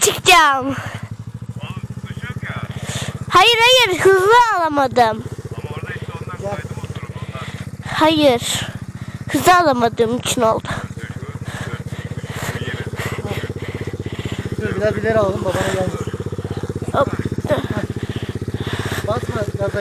çıkacağım. Oğlum tutuş yok ya. Hayır hayır hızlı alamadım. Ama orada işte ondan kaydım oturup ondan. Hayır. Hızlı alamadığım için oldu. Dur biraz ileri alalım babana gelsin. Hop. Basma yanlışlıkla. Ayakta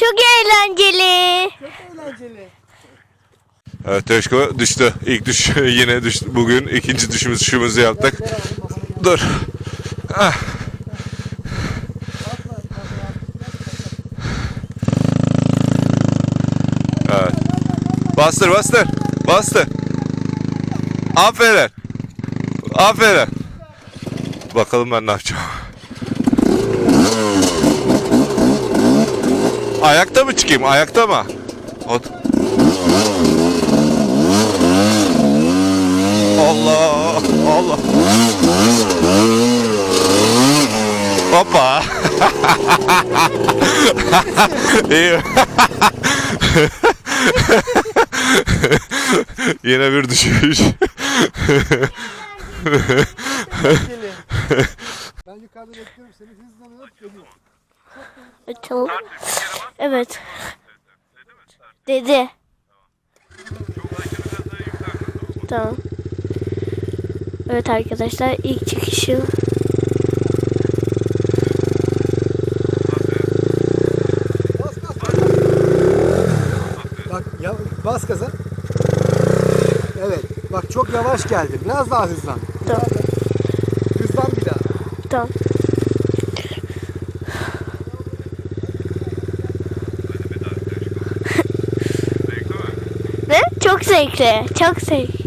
Çok eğlenceli. Çok eğlenceli. Evet Teşko düştü. İlk düş yine düştü. Bugün ikinci düşümüz düşümüzü yaptık. Dur. Ah. Evet. Bastır bastır. Bastır. Aferin. Aferin. Bakalım ben ne yapacağım. Ayakta mı çıkayım? Ayakta mı? Ot. Allah Allah. Hoppa. İyi. Yine bir düşüş. Ben yukarıda bekliyorum seni hızlanıp geliyorum. Açalım. Evet. Dedi. Tamam. Evet arkadaşlar ilk çıkışı. Bak ya, bas gaza. Evet. Bak çok yavaş geldi. Biraz daha hızlan. Tamam. Hızlan bir daha. Tamam. Ne? Çok zevkli. Çok zevkli.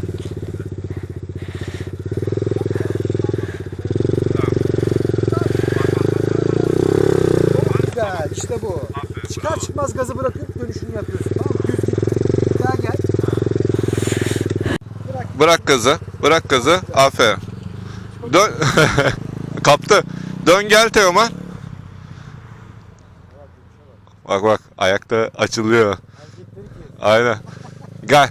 Güzel. İşte bu. Çıkar çıkmaz gazı bırakıp dönüşünü yapıyorsun. Tamam mı? Düz git. Bir daha gel. Bırak. Bırak gazı. Bırak gazı. Aferin. Dön. Kaptı. Dön gel Teoman. Bak bak ayakta açılıyor. Aynen. Gel.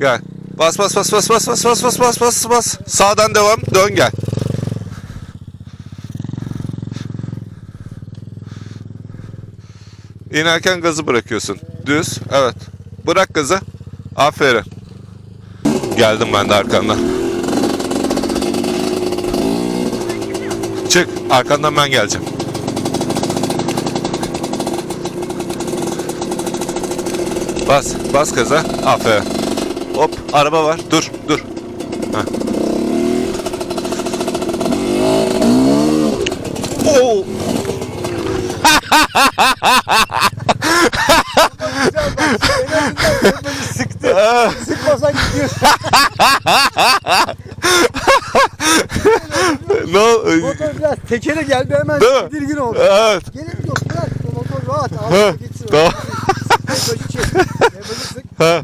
Gel. Bas bas bas bas bas bas bas bas bas bas bas. Sağdan devam. Dön gel. İnerken gazı bırakıyorsun. Düz. Evet. Bırak gazı. Aferin. Geldim ben de arkandan. Çık. Arkandan ben geleceğim. Bas. Bas gaza. Aferin. Hop. Araba var. Dur. Dur. Heh. Oo. Sıktı. Sıkmasan gidiyorsun. ne ol- Motor biraz tekere geldi hemen Değil mi? tedirgin oldu. Evet. Gerek yok bırak motor rahat. Ha, Ağzına geçsin. tamam. Huh?